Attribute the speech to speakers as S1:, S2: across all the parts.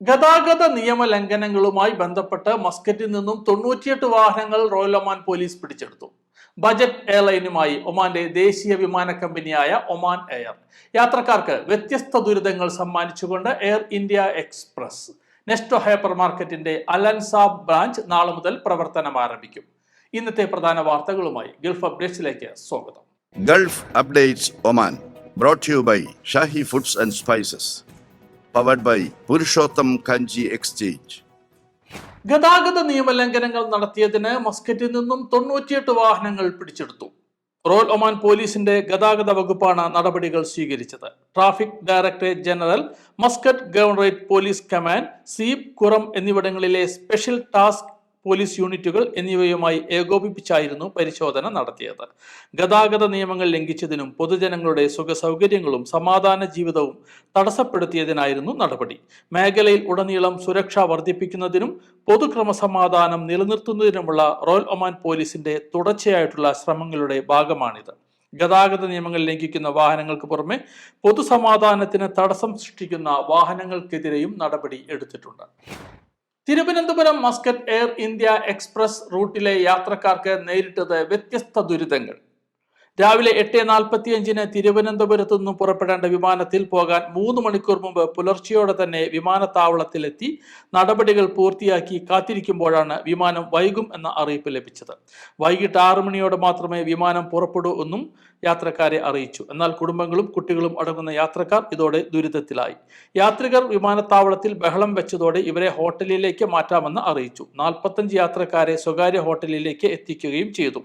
S1: ഗതാഗത നിയമ ലംഘനങ്ങളുമായി ബന്ധപ്പെട്ട് മസ്കറ്റിൽ നിന്നും തൊണ്ണൂറ്റിയെട്ട് വാഹനങ്ങൾ റോയൽ ഒമാൻ പോലീസ് പിടിച്ചെടുത്തു. ബജറ്റ് എയർലൈനുമായി ഒമാന്റെ ദേശീയ വിമാന കമ്പനിയായ ഒമാൻ എയർ. യാത്രക്കാർക്ക് വ്യത്യസ്ത ദുരിതങ്ങൾ സമ്മാനിച്ചുകൊണ്ട് Air India Express. Nesto hyper മാർക്കറ്റിന്റെ അലൻസാബ് ബ്രാഞ്ച് നാളെ മുതൽ പ്രവർത്തനം ആരംഭിക്കും. ഇന്നത്തെ പ്രധാന വാർത്തകളുമായി ഗൾഫ് അപ്ഡേറ്റ്സിലേക്ക് സ്വാഗതം.
S2: Gulf updates Oman brought you by Shahi foods and and Spices. By Purushottam Kanji exchange ഗതാഗത
S1: ഗതാഗത നിയമലംഘനങ്ങൾ നടത്തിയതിന് മസ്കറ്റിൽ നിന്നും തൊണ്ണൂറ്റിയെട്ട് വാഹനങ്ങൾ പിടിച്ചെടുത്തു റോൽ ഒമാൻ പോലീസിന്റെ ഗതാഗത വകുപ്പാണ് നടപടികൾ സ്വീകരിച്ചത് traffic directorate general Muscat governorate police command Seeb Qurum എന്നിവിടങ്ങളിലെ സ്പെഷ്യൽ ടാസ്ക് പോലീസ് യൂണിറ്റുകൾ എന്നിവയുമായി ഏകോപിപ്പിച്ചായിരുന്നു പരിശോധന നടത്തിയത്. ഗതാഗത നിയമങ്ങൾ ലംഘിച്ചതിനും പൊതുജനങ്ങളുടെ സുഖ സൗകര്യങ്ങളും സമാധാന ജീവിതവും തടസ്സപ്പെടുത്തിയതിനായിരുന്നു നടപടി. മേഖലയിൽ ഉടനീളം സുരക്ഷ വർദ്ധിപ്പിക്കുന്നതിനും പൊതുക്രമസമാധാനം നിലനിർത്തുന്നതിനുമുള്ള റോയൽ ഒമാൻ പോലീസിന്റെ തുടർച്ചയായിട്ടുള്ള ശ്രമങ്ങളുടെ ഭാഗമാണിത്. ഗതാഗത നിയമങ്ങൾ ലംഘിക്കുന്ന വാഹനങ്ങൾക്ക് പുറമെ പൊതുസമാധാനത്തിന് തടസ്സം സൃഷ്ടിക്കുന്ന വാഹനങ്ങൾക്കെതിരെയും നടപടി എടുത്തിട്ടുണ്ട്. Thiruvananthapuram Muscat air India express റൂട്ടിലെ യാത്രക്കാർക്ക് നേരിട്ടത് വ്യത്യസ്ത ദുരിതങ്ങൾ. രാവിലെ എട്ട് നാൽപ്പത്തിയഞ്ചിന് തിരുവനന്തപുരത്ത് നിന്നും പുറപ്പെടേണ്ട വിമാനത്തിൽ പോകാൻ മൂന്ന് മണിക്കൂർ മുമ്പ് പുലർച്ചെയോടെ തന്നെ വിമാനത്താവളത്തിലെത്തി നടപടികൾ പൂർത്തിയാക്കി കാത്തിരിക്കുമ്പോഴാണ് വിമാനം വൈകും എന്ന അറിയിപ്പ് ലഭിച്ചത്. വൈകിട്ട് ആറു മണിയോടെ മാത്രമേ വിമാനം പുറപ്പെടൂ എന്നും യാത്രക്കാരെ അറിയിച്ചു. എന്നാൽ കുടുംബങ്ങളും കുട്ടികളും അടങ്ങുന്ന യാത്രക്കാർ ഇതോടെ ദുരിതത്തിലായി. യാത്രികർ വിമാനത്താവളത്തിൽ ബഹളം വെച്ചതോടെ ഇവരെ ഹോട്ടലിലേക്ക് മാറ്റാമെന്ന് അറിയിച്ചു. നാൽപ്പത്തഞ്ച് യാത്രക്കാരെ സ്വകാര്യ ഹോട്ടലിലേക്ക് എത്തിക്കുകയും ചെയ്തു.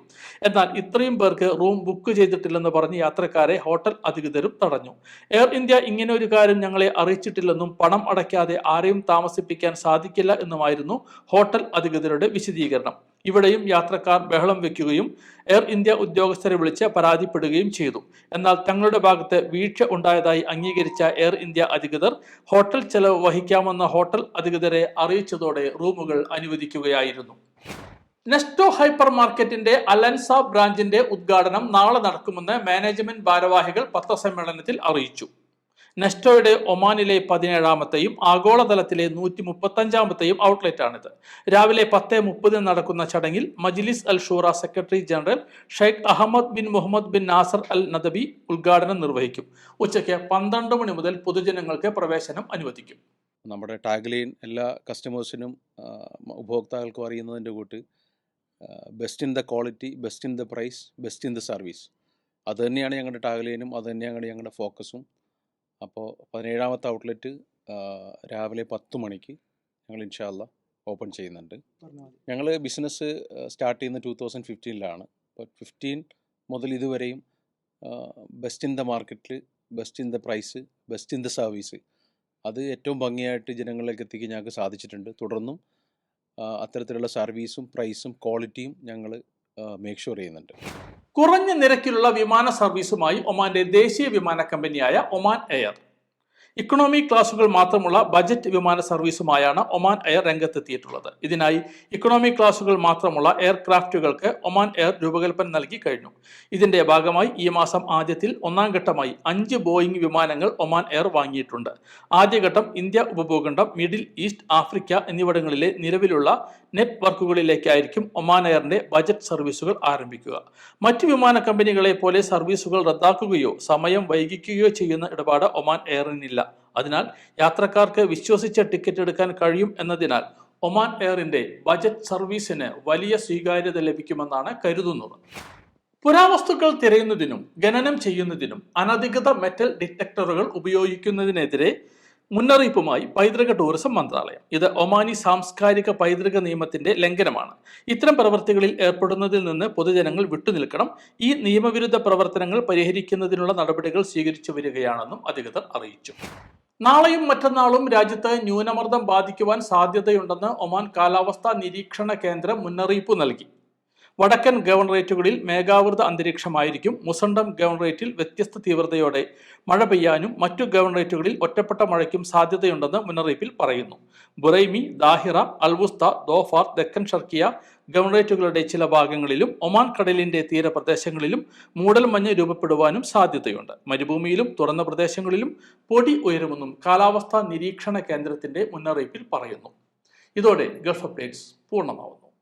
S1: എന്നാൽ ഇത്രയും പേർക്ക് റൂം ബുക്ക് ചെയ്തിട്ടില്ലെന്ന് പറഞ്ഞ് യാത്രക്കാരെ ഹോട്ടൽ അധികൃതരും തടഞ്ഞു. എയർ ഇന്ത്യ ഇങ്ങനെ ഒരു കാര്യം ഞങ്ങളെ അറിയിച്ചിട്ടില്ലെന്നും പണം അടയ്ക്കാതെ ആരെയും താമസിപ്പിക്കാൻ സാധിക്കില്ല എന്നുമായിരുന്നു ഹോട്ടൽ അധികൃതരുടെ വിശദീകരണം. ഇവിടെയും യാത്രക്കാർ ബഹളം വെക്കുകയും എയർ ഇന്ത്യ ഉദ്യോഗസ്ഥരെ വിളിച്ച് പരാതിപ്പെടുകയും ചെയ്തു. എന്നാൽ തങ്ങളുടെ ഭാഗത്ത് വീഴ്ച ഉണ്ടായതായി അംഗീകരിച്ച എയർ ഇന്ത്യ അധികൃതർ ഹോട്ടൽ ചെലവ് വഹിക്കാമെന്ന ഹോട്ടൽ അധികൃതരെ അറിയിച്ചതോടെ റൂമുകൾ അനുവദിക്കുകയായിരുന്നു. നെസ്റ്റോ ഹൈപ്പർ മാർക്കറ്റിന്റെ അലൻസ ബ്രാഞ്ചിന്റെ ഉദ്ഘാടനം നാളെ നടക്കുമെന്ന് മാനേജ്മെന്റ് ഭാരവാഹികൾ പത്രസമ്മേളനത്തിൽ അറിയിച്ചു. നെസ്റ്റോയുടെ ഒമാനിലെ പതിനേഴാമത്തെയും ആഗോളതലത്തിലെ നൂറ്റി മുപ്പത്തഞ്ചാമത്തെയും ഔട്ട്ലെറ്റ് ആണിത് രാവിലെ പത്ത് മുപ്പതിന് നടക്കുന്ന ചടങ്ങിൽ Majlis al Shura secretary general Sheikh Ahmed bin Mohammed bin Nasser al Nadabi ഉദ്ഘാടനം നിർവഹിക്കും. ഉച്ചയ്ക്ക് പന്ത്രണ്ട് മണി മുതൽ പൊതുജനങ്ങൾക്ക് പ്രവേശനം അനുവദിക്കും.
S3: നമ്മുടെ ടാഗ്ലൈൻ എല്ലാ കസ്റ്റമേഴ്സിനും ഉപഭോക്താക്കൾക്കും അറിയുന്നതിന്റെ കൂട്ട് best in the quality best in the price best in the service. അതുതന്നെയാണ് ഞങ്ങളുടെ ടാഗ്ലൈനും അതുതന്നെയാണ് ഞങ്ങളുടെ ഫോക്കസും. അപ്പോൾ പതിനേഴാമത്തെ ഔട്ട്ലെറ്റ് രാവിലെ പത്ത് മണിക്ക് ഞങ്ങൾ ഇൻഷാല്ല ഓപ്പൺ ചെയ്യുന്നുണ്ട്. ഞങ്ങൾ ബിസിനസ് സ്റ്റാർട്ട് ചെയ്യുന്ന ടൂ തൗസൻഡ് ഫിഫ്റ്റീനിലാണ് അപ്പോൾ ഫിഫ്റ്റീൻ മുതൽ ഇതുവരെയും ബെസ്റ്റ് ഇൻ ദ മാർക്കറ്റിൽ best in the price best in the service. അത് ഏറ്റവും ഭംഗിയായിട്ട് ജനങ്ങളിലേക്ക് എത്തിക്കാൻ ഞങ്ങൾക്ക് സാധിച്ചിട്ടുണ്ട്. തുടർന്നും അത്തരത്തിലുള്ള സർവീസും പ്രൈസും ക്വാളിറ്റിയും ഞങ്ങൾ മേക്ക് ഷുവർ ചെയ്യുന്നുണ്ട്.
S1: കുറഞ്ഞ നിരക്കിലുള്ള വിമാന സർവീസുമായി ഒമാന്റെ ദേശീയ വിമാന കമ്പനിയായ ഒമാൻ എയർ. ഇക്കണോമി ക്ലാസുകൾ മാത്രമുള്ള ബജറ്റ് വിമാന സർവീസുമായാണ് ഒമാൻ എയർ രംഗത്തെത്തിയിട്ടുള്ളത്. ഇതിനായി ഇക്കണോമി ക്ലാസുകൾ മാത്രമുള്ള എയർക്രാഫ്റ്റുകൾക്ക് ഒമാൻ എയർ രൂപകൽപ്പന നൽകി കഴിഞ്ഞു. ഇതിന്റെ ഭാഗമായി ഈ മാസം ആദ്യത്തിൽ ഒന്നാം ഘട്ടമായി അഞ്ച് ബോയിങ് വിമാനങ്ങൾ ഒമാൻ എയർ വാങ്ങിയിട്ടുണ്ട്. ആദ്യഘട്ടം ഇന്ത്യ ഉപഭൂഖണ്ഡം മിഡിൽ ഈസ്റ്റ് ആഫ്രിക്ക എന്നിവിടങ്ങളിലെ നിലവിലുള്ള നെറ്റ്വർക്കുകളിലേക്കായിരിക്കും ഒമാൻ എയറിന്റെ ബജറ്റ് സർവീസുകൾ ആരംഭിക്കുക. മറ്റ് വിമാന കമ്പനികളെ പോലെ സർവീസുകൾ റദ്ദാക്കുകയോ സമയം വൈകിക്കുകയോ ചെയ്യുന്ന ഇടപാട് ഒമാൻ എയറിനില്ല. അതിനാൽ യാത്രക്കാർക്ക് വിശ്വസിച്ച ടിക്കറ്റ് എടുക്കാൻ കഴിയും എന്നതിനാൽ ഒമാൻ എയറിന്റെ ബജറ്റ് സർവീസിന് വലിയ സ്വീകാര്യത ലഭിക്കുമെന്നാണ് കരുതുന്നത്. പുരാവസ്തുക്കൾ തിരയുന്നതിനും ഖനനം ചെയ്യുന്നതിനും അനധികൃത മെറ്റൽ ഡിറ്റക്ടറുകൾ ഉപയോഗിക്കുന്നതിനെതിരെ മുന്നറിയിപ്പുമായി പൈതൃക ടൂറിസം മന്ത്രാലയം. ഇത് ഒമാനി സാംസ്കാരിക പൈതൃക നിയമത്തിന്റെ ലംഘനമാണ്. ഇത്തരം പ്രവർത്തികളിൽ ഏർപ്പെടുന്നതിൽ നിന്ന് പൊതുജനങ്ങൾ വിട്ടുനിൽക്കണം. ഈ നിയമവിരുദ്ധ പ്രവർത്തനങ്ങൾ പരിഹരിക്കുന്നതിനുള്ള നടപടികൾ സ്വീകരിച്ചു വരികയാണെന്നും അധികൃതർ അറിയിച്ചു. നാളെയും മറ്റന്നാളും രാജ്യത്ത് ന്യൂനമർദ്ദം ബാധിക്കുവാൻ സാധ്യതയുണ്ടെന്ന് ഒമാൻ കാലാവസ്ഥാ നിരീക്ഷണ കേന്ദ്രം മുന്നറിയിപ്പ് നൽകി. വടക്കൻ ഗവർണറേറ്റുകളിൽ മേഘാവൃത അന്തരീക്ഷമായിരിക്കും. മുസണ്ടം ഗവർണറേറ്റിൽ വ്യത്യസ്ത തീവ്രതയോടെ മഴ പെയ്യാനും മറ്റു ഗവർണറേറ്റുകളിൽ ഒറ്റപ്പെട്ട മഴയ്ക്കും സാധ്യതയുണ്ടെന്ന് മുന്നറിയിപ്പിൽ പറയുന്നു. ബുറൈമി ദാഹിറ അൽവുസ്ത ദോഫാർ തെക്കൻ ഷർക്കിയ ഗവർണറേറ്റുകളുടെ ചില ഭാഗങ്ങളിലും ഒമാൻ കടലിന്റെ തീരപ്രദേശങ്ങളിലും മൂടൽമഞ്ഞ് രൂപപ്പെടുവാനും സാധ്യതയുണ്ട്. മരുഭൂമിയിലും തുറന്ന പ്രദേശങ്ങളിലും പൊടി ഉയരുമെന്നും കാലാവസ്ഥാ നിരീക്ഷണ കേന്ദ്രത്തിന്റെ മുന്നറിയിപ്പിൽ പറയുന്നു. ഇതോടെ ഗൾഫ് അപ്ഡേറ്റ്സ് പൂർണമാവുന്നു.